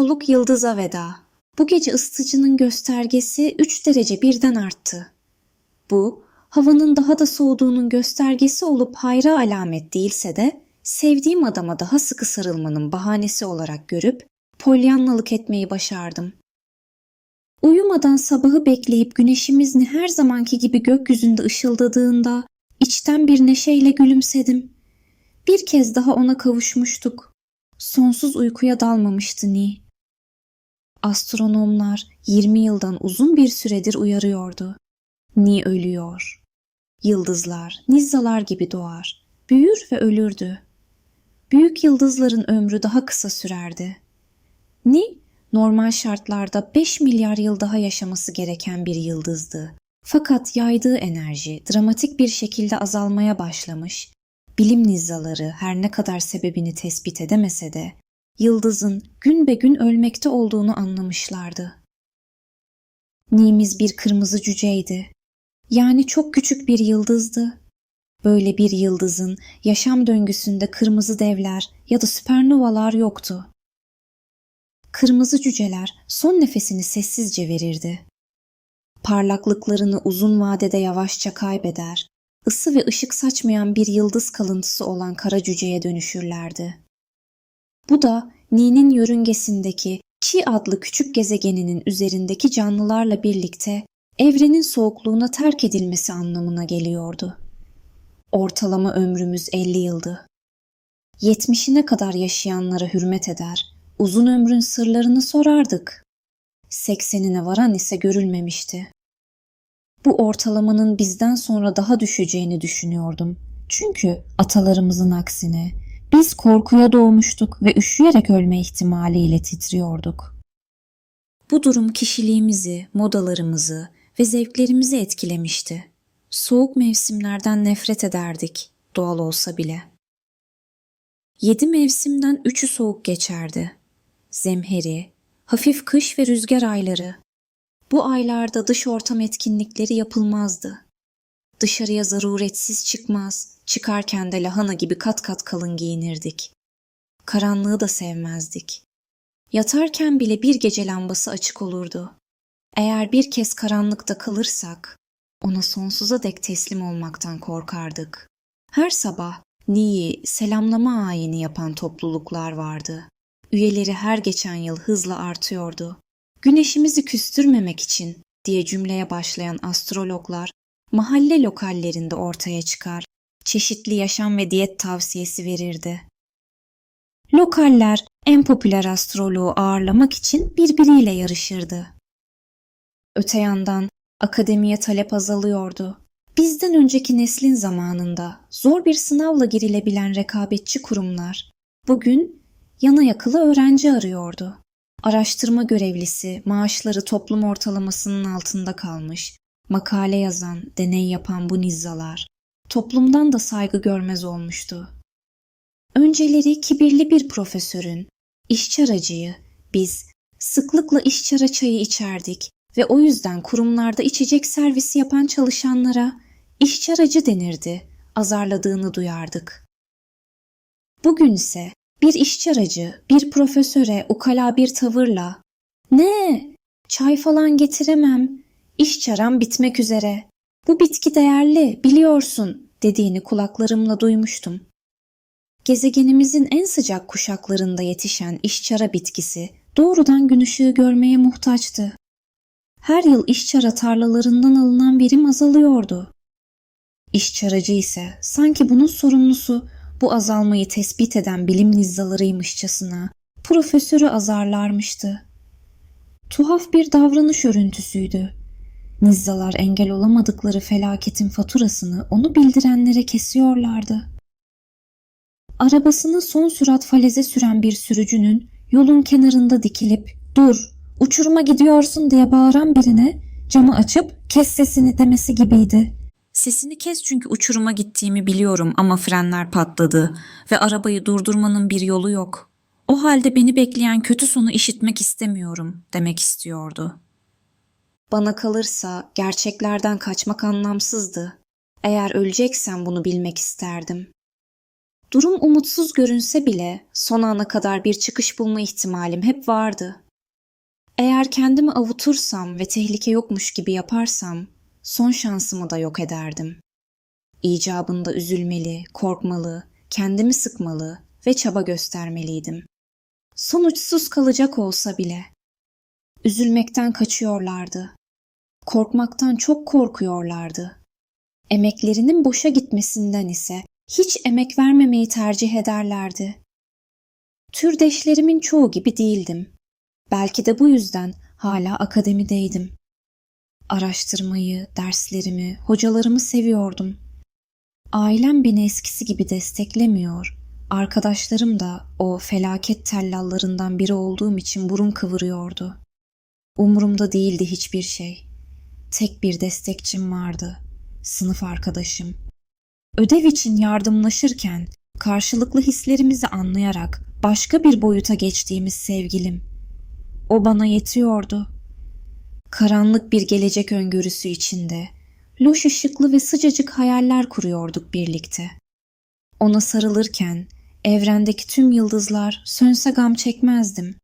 soluk yıldıza veda. Bu gece ısıtıcının göstergesi 3 derece birden arttı. Bu, havanın daha da soğuduğunun göstergesi olup hayra alamet değilse de sevdiğim adama daha sıkı sarılmanın bahanesi olarak görüp polyannalık etmeyi başardım. Uyumadan sabahı bekleyip güneşimizin her zamanki gibi gökyüzünde ışıldadığında içten bir neşeyle gülümsedim. Bir kez daha ona kavuşmuştuk. Sonsuz uykuya dalmamıştı Ni. Astronomlar 20 yıldan uzun bir süredir uyarıyordu. Ni ölüyor. Yıldızlar, nizzalar gibi doğar. Büyür ve ölürdü. Büyük yıldızların ömrü daha kısa sürerdi. Ni, normal şartlarda 5 milyar yıl daha yaşaması gereken bir yıldızdı. Fakat yaydığı enerji dramatik bir şekilde azalmaya başlamış. Bilim nizzaları her ne kadar sebebini tespit edemese de yıldızın gün be gün ölmekte olduğunu anlamışlardı. Ni'miz bir kırmızı cüceydi. Yani çok küçük bir yıldızdı. Böyle bir yıldızın yaşam döngüsünde kırmızı devler ya da süpernovalar yoktu. Kırmızı cüceler son nefesini sessizce verirdi. Parlaklıklarını uzun vadede yavaşça kaybeder, ısı ve ışık saçmayan bir yıldız kalıntısı olan kara cüceye dönüşürlerdi. Bu da Ni'nin yörüngesindeki Chi adlı küçük gezegeninin üzerindeki canlılarla birlikte evrenin soğukluğuna terk edilmesi anlamına geliyordu. Ortalama ömrümüz 50 yıldı. 70'ine kadar yaşayanlara hürmet eder, uzun ömrün sırlarını sorardık. 80'ine varan ise görülmemişti. Bu ortalamanın bizden sonra daha düşeceğini düşünüyordum. Çünkü atalarımızın aksine biz korkuya doğmuştuk ve üşüyerek ölme ihtimaliyle titriyorduk. Bu durum kişiliğimizi, modalarımızı ve zevklerimizi etkilemişti. Soğuk mevsimlerden nefret ederdik, doğal olsa bile. Yedi mevsimden üçü soğuk geçerdi. Zemheri, hafif kış ve rüzgar ayları. Bu aylarda dış ortam etkinlikleri yapılmazdı. Dışarıya zaruretsiz çıkmaz, çıkarken de lahana gibi kat kat kalın giyinirdik. Karanlığı da sevmezdik. Yatarken bile bir gece lambası açık olurdu. Eğer bir kez karanlıkta kalırsak, ona sonsuza dek teslim olmaktan korkardık. Her sabah Ni'yi selamlama ayini yapan topluluklar vardı. Üyeleri her geçen yıl hızla artıyordu. Güneşimizi küstürmemek için diye cümleye başlayan astrologlar mahalle lokallerinde ortaya çıkar, çeşitli yaşam ve diyet tavsiyesi verirdi. Lokaller en popüler astroloğu ağırlamak için birbiriyle yarışırdı. Öte yandan akademiye talep azalıyordu. Bizden önceki neslin zamanında zor bir sınavla girilebilen rekabetçi kurumlar bugün yana yakılı öğrenci arıyordu. Araştırma görevlisi maaşları toplum ortalamasının altında kalmış, makale yazan, deney yapan bu nizzalar toplumdan da saygı görmez olmuştu. Önceleri kibirli bir profesörün, işçi aracıyı, biz sıklıkla işçi çayı içerdik ve o yüzden kurumlarda içecek servisi yapan çalışanlara işçi aracı denirdi, azarladığını duyardık. Bugün ise bir işçi aracı bir profesöre ukala bir tavırla ''Ne? Çay falan getiremem. İş çaram bitmek üzere. Bu bitki değerli, biliyorsun.'' dediğini kulaklarımla duymuştum. Gezegenimizin en sıcak kuşaklarında yetişen işçara bitkisi doğrudan gün ışığı görmeye muhtaçtı. Her yıl işçara tarlalarından alınan verim azalıyordu. İşçaracı ise sanki bunun sorumlusu bu azalmayı tespit eden bilim nizzalarıymışçasına profesörü azarlarmıştı. Tuhaf bir davranış örüntüsüydü. Nizzalar engel olamadıkları felaketin faturasını onu bildirenlere kesiyorlardı. Arabasını son sürat faleze süren bir sürücünün yolun kenarında dikilip ''Dur, uçuruma gidiyorsun'' diye bağıran birine camı açıp ''Kes sesini'' demesi gibiydi. Sesini kes çünkü uçuruma gittiğimi biliyorum ama frenler patladı ve arabayı durdurmanın bir yolu yok. O halde beni bekleyen kötü sonu işitmek istemiyorum demek istiyordu. Bana kalırsa gerçeklerden kaçmak anlamsızdı. Eğer öleceksem bunu bilmek isterdim. Durum umutsuz görünse bile son ana kadar bir çıkış bulma ihtimalim hep vardı. Eğer kendimi avutursam ve tehlike yokmuş gibi yaparsam son şansımı da yok ederdim. İcabında üzülmeli, korkmalı, kendimi sıkmalı ve çaba göstermeliydim. Sonuçsuz kalacak olsa bile. Üzülmekten kaçıyorlardı. Korkmaktan çok korkuyorlardı. Emeklerinin boşa gitmesinden ise hiç emek vermemeyi tercih ederlerdi. Türdeşlerimin çoğu gibi değildim. Belki de bu yüzden hala akademideydim. Araştırmayı, derslerimi, hocalarımı seviyordum. Ailem beni eskisi gibi desteklemiyor. Arkadaşlarım da o felaket tellallarından biri olduğum için burun kıvırıyordu. Umurumda değildi hiçbir şey. Tek bir destekçim vardı. Sınıf arkadaşım. Ödev için yardımlaşırken karşılıklı hislerimizi anlayarak başka bir boyuta geçtiğimiz sevgilim. O bana yetiyordu. Karanlık bir gelecek öngörüsü içinde loş ışıklı ve sıcacık hayaller kuruyorduk birlikte. Ona sarılırken evrendeki tüm yıldızlar sönse gam çekmezdim.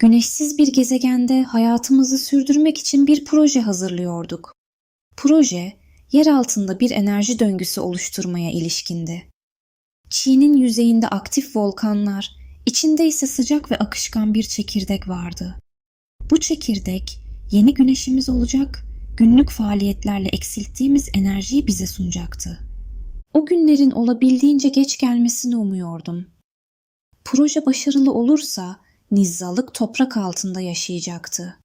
Güneşsiz bir gezegende hayatımızı sürdürmek için bir proje hazırlıyorduk. Proje, yer altında bir enerji döngüsü oluşturmaya ilişkindi. Çiğ'nin yüzeyinde aktif volkanlar, içinde ise sıcak ve akışkan bir çekirdek vardı. Bu çekirdek yeni güneşimiz olacak, günlük faaliyetlerle eksilttiğimiz enerjiyi bize sunacaktı. O günlerin olabildiğince geç gelmesini umuyordum. Proje başarılı olursa nizzalık toprak altında yaşayacaktı.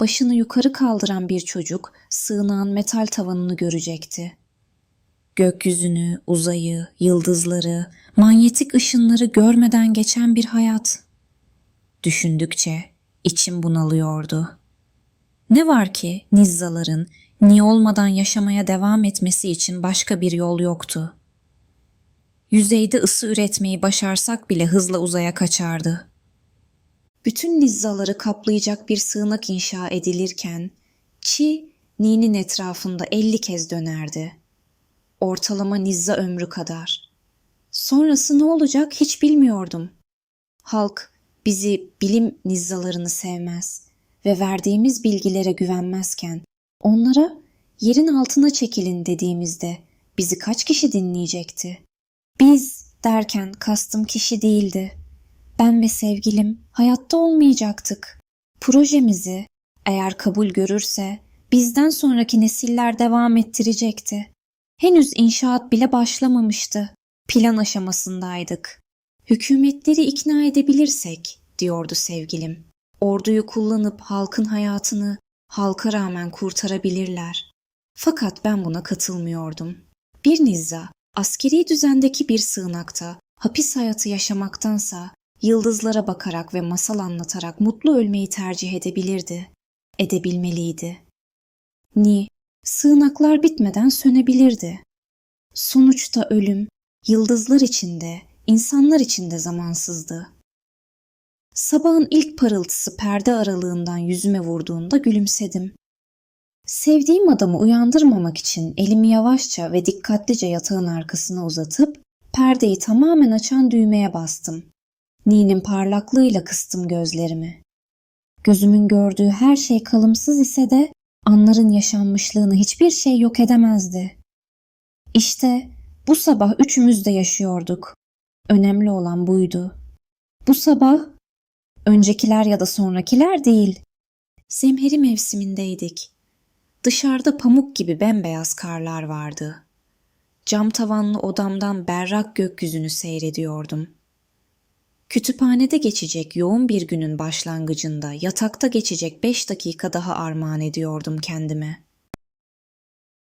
Başını yukarı kaldıran bir çocuk sığınağın metal tavanını görecekti. Gökyüzünü, uzayı, yıldızları, manyetik ışınları görmeden geçen bir hayat. Düşündükçe içim bunalıyordu. Ne var ki nizzaların ni olmadan yaşamaya devam etmesi için başka bir yol yoktu. Yüzeyde ısı üretmeyi başarsak bile hızla uzaya kaçardı. Bütün nizzaları kaplayacak bir sığınak inşa edilirken Çi Ni'nin etrafında elli kez dönerdi. Ortalama nizza ömrü kadar. Sonrası ne olacak hiç bilmiyordum. Halk bizi bilim nizzalarını sevmez ve verdiğimiz bilgilere güvenmezken onlara yerin altına çekilin dediğimizde bizi kaç kişi dinleyecekti? Biz derken kastım kişi değildi. Ben ve sevgilim hayatta olmayacaktık. Projemizi eğer kabul görürse bizden sonraki nesiller devam ettirecekti. Henüz inşaat bile başlamamıştı. Plan aşamasındaydık. Hükümetleri ikna edebilirsek, diyordu sevgilim. Orduyu kullanıp halkın hayatını halka rağmen kurtarabilirler. Fakat ben buna katılmıyordum. Bir nizza, askeri düzendeki bir sığınakta hapis hayatı yaşamaktansa yıldızlara bakarak ve masal anlatarak mutlu ölmeyi tercih edebilirdi. Edebilmeliydi. Ni, sığınaklar bitmeden sönebilirdi. Sonuçta ölüm, yıldızlar içinde, insanlar içinde zamansızdı. Sabahın ilk parıltısı perde aralığından yüzüme vurduğunda gülümsedim. Sevdiğim adamı uyandırmamak için elimi yavaşça ve dikkatlice yatağın arkasına uzatıp perdeyi tamamen açan düğmeye bastım. Ni'nin parlaklığıyla kıstım gözlerimi. Gözümün gördüğü her şey kalımsız ise de anların yaşanmışlığını hiçbir şey yok edemezdi. İşte bu sabah üçümüz de yaşıyorduk. Önemli olan buydu. Bu sabah öncekiler ya da sonrakiler değil. Zemheri mevsimindeydik. Dışarıda pamuk gibi bembeyaz karlar vardı. Cam tavanlı odamdan berrak gökyüzünü seyrediyordum. Kütüphanede geçecek yoğun bir günün başlangıcında yatakta geçecek beş dakika daha armağan ediyordum kendime.